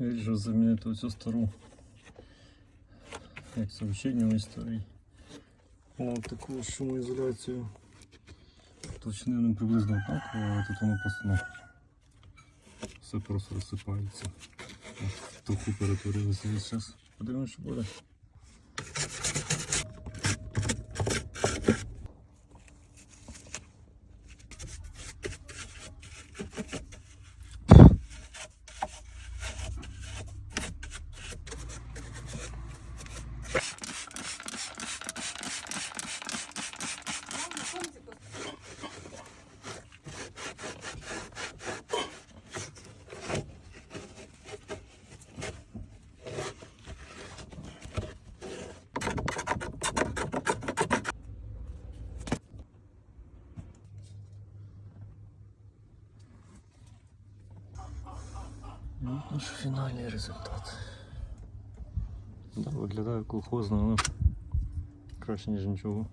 Вирішив замінити оцю стару. Як це вчення старий. Таку шумоізоляцію. Точно не приблизно однаково, але тут воно просто ну, все просто розсипається. В Туху перетворилося зараз. Подивимось, що буде. Ну, наш фінальний результат. Да, виглядає колхозно, але краще, ніж нічого.